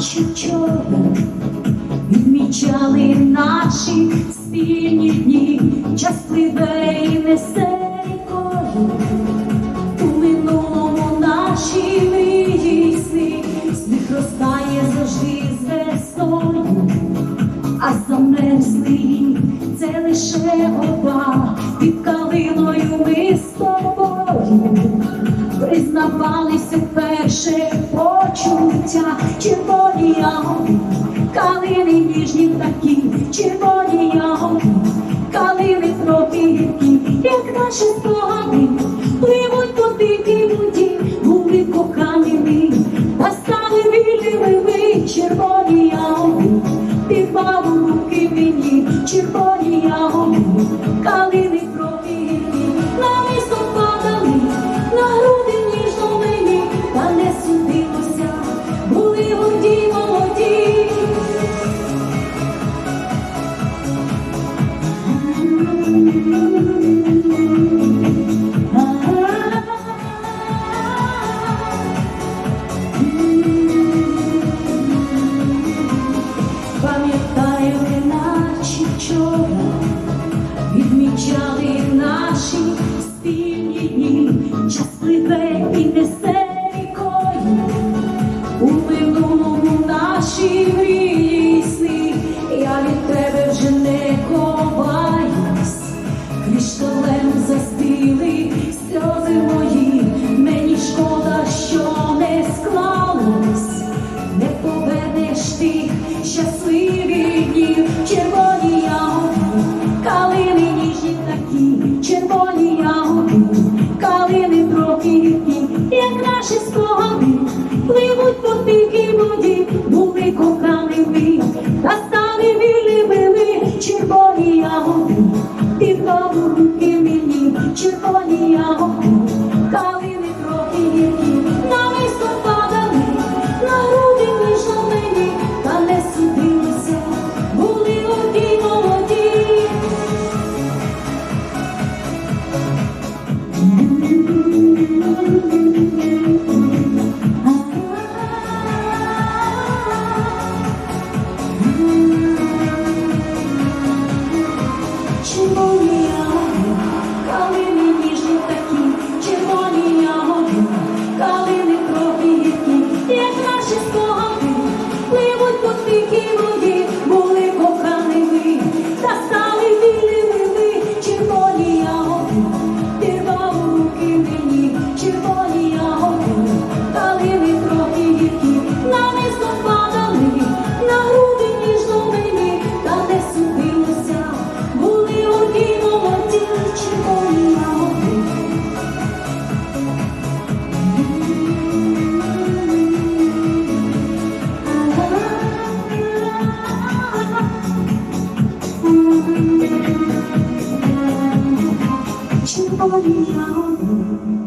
наче вчора, відмічали наші спільні дні, час пливе і несе рікою, у минулому наші мрії сни, сміх ростає завжди з весною, а замерзли це лише оба, під калиною ми з тобою. Признавалися вперше почуття, червоні ягоди, калини ніжні такі, червоні ягоди, калини трохи гіркі, як наші спогади, пливуть по дикій воді, були кохані ми, та стали вільними ми, червоні ягоди, пірвав у руки мені, червоні ягоди, калини дні, час пливе і несе наші спогади, пливуть по тихій воді, були коханими, та стали вільними ми, червоні ягоди, підкав у руки мені, червоні ягоди, калини трохи гіркі, навісно падали, на груди мені, та не судилися, були горді молоді. Молоді, червоні ягоди. Червоні ягоди,